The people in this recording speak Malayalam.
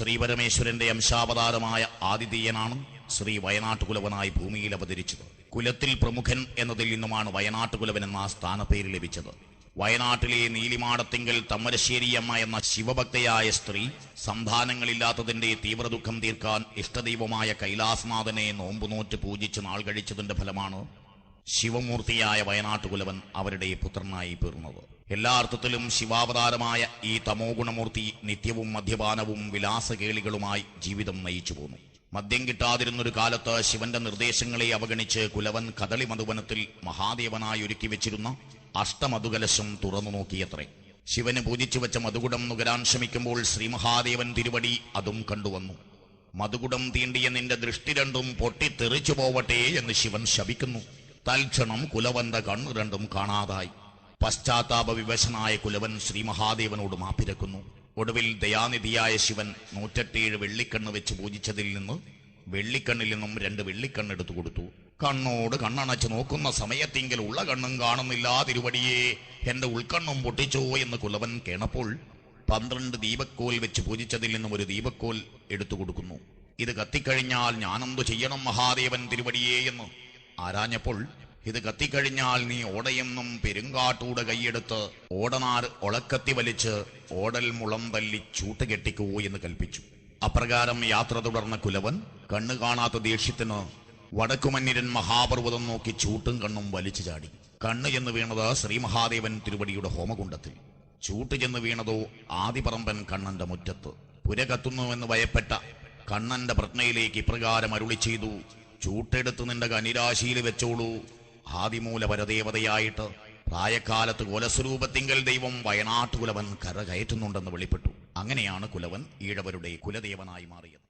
ശ്രീപരമേശ്വരന്റെ അംശാവതാരമായ ആതിഥീയനാണ് ശ്രീ വയനാട്ടുകുലവനായി ഭൂമിയിൽ അവതരിച്ചത്. കുലത്തിൽ പ്രമുഖൻ എന്നതിൽ നിന്നുമാണ് വയനാട്ടുകുലവൻ എന്ന സ്ഥാനപ്പേര് ലഭിച്ചത്. വയനാട്ടിലെ നീലിമാടത്തിങ്കൽ തമ്മരശ്ശേരിയമ്മ എന്ന ശിവഭക്തയായ സ്ത്രീ സന്താനങ്ങളില്ലാത്തതിന്റെ തീവ്ര ദുഃഖം തീർക്കാൻ ഇഷ്ടദൈവമായ കൈലാസനാഥനെ നോമ്പുനോറ്റ് പൂജിച്ച് നാൾ കഴിച്ചതിന്റെ ഫലമാണ് ശിവമൂർത്തിയായ വയനാട്ടുകുലവൻ അവരുടെ പുത്രനായി തീർന്നത് എല്ലാ അർത്ഥത്തിലും ശിവാവതാരമായ ഈ തമോ ഗുണമൂർത്തി നിത്യവും മദ്യപാനവും വിലാസകേളികളുമായി ജീവിതം നയിച്ചു പോന്നു. മദ്യം കിട്ടാതിരുന്നൊരു കാലത്ത് ശിവന്റെ നിർദ്ദേശങ്ങളെ അവഗണിച്ച് കുലവൻ കദളി മധുവനത്തിൽ മഹാദേവനായി ഒരുക്കി വെച്ചിരുന്ന അഷ്ടമധുകലശം തുറന്നു നോക്കിയത്രേ. ശിവന് പൂജിച്ചു വെച്ച മധുകുടം നുകരാൻ ശ്രമിക്കുമ്പോൾ ശ്രീ മഹാദേവൻ തിരുവടി അതും കണ്ടുവന്നു. മധുകുടം തീണ്ടിയ നിന്റെ ദൃഷ്ടി രണ്ടും പൊട്ടിത്തെറിച്ചു പോവട്ടെ എന്ന് ശിവൻ ശപിക്കുന്നു. തൽക്ഷണം കുലവന്റെ കണ്ണു രണ്ടും കാണാതായി. പശ്ചാത്താപ വിവശനായ കുലവൻ ശ്രീ മഹാദേവനോട് മാപ്പിരക്കുന്നു. ഒടുവിൽ ദയാനിധിയായ ശിവൻ നൂറ്റെട്ടേഴ് വെള്ളിക്കണ്ണ് വെച്ച് പൂജിച്ചതിൽ നിന്ന് വെള്ളിക്കണ്ണിൽ നിന്നും രണ്ട് വെള്ളിക്കണ്ണെടുത്തു കൊടുത്തു. കണ്ണോട് കണ്ണണച്ച് നോക്കുന്ന സമയത്തെങ്കിൽ ഉള്ള കണ്ണും കാണുന്നില്ല തിരുവടിയെ എന്റെ ഉൾക്കണ്ണും പൊട്ടിച്ചോ എന്ന് കുലവൻ കേണപ്പോൾ പന്ത്രണ്ട് ദീപക്കോൽ വെച്ച് പൂജിച്ചതിൽ നിന്നും ഒരു ദീപക്കോൽ എടുത്തു കൊടുക്കുന്നു. ഇത് കത്തിക്കഴിഞ്ഞാൽ ഞാനെന്തു ചെയ്യണം മഹാദേവൻ തിരുവടിയേ എന്ന് ആരാഞ്ഞപ്പോൾ ഇത് കത്തിക്കഴിഞ്ഞാൽ നീ ഓടയെന്നും പെരുങ്കാട്ടൂടെ കൈയെടുത്ത് ഓടനാർ ഒളക്കത്തി വലിച്ച് ഓടൽ മുളം തല്ലി ചൂട്ട് കെട്ടിക്കുവോ എന്ന് കൽപ്പിച്ചു. അപ്രകാരം യാത്ര തുടർന്ന കുലവൻ കണ്ണു കാണാത്ത ദേഷ്യത്തിന് വടക്കുമന്നിരൻ മഹാപർവതം നോക്കി ചൂട്ടും കണ്ണും വലിച്ചു ചാടി. കണ്ണ് ചെന്ന് വീണത് ശ്രീ മഹാദേവൻ തിരുവടിയുടെ ഹോമകുണ്ടത്തിൽ. ചൂട്ട് ചെന്ന് വീണതോ ആദിപറമ്പൻ കണ്ണന്റെ മുറ്റത്ത്. പുര കത്തുന്നുവെന്ന് ഭയപ്പെട്ട കണ്ണന്റെ പ്രജ്ഞയിലേക്ക് ഇപ്രകാരം അരുളി ചെയ്തു ചൂട്ടെടുത്ത് നിന്റെ കനിരാശിയിൽ വെച്ചോളൂ. ആദിമൂല പരദേവതയായിട്ട് പ്രായക്കാലത്ത് കുലസ്വരൂപത്തിങ്കൽ ദൈവം വയനാട്ടുകുലവൻ കുലവൻ കയറ്റുന്നുണ്ടെന്ന് വെളിപ്പെട്ടു. അങ്ങനെയാണ് കുലവൻ ഈഴവരുടെ കുലദേവനായി മാറിയത്.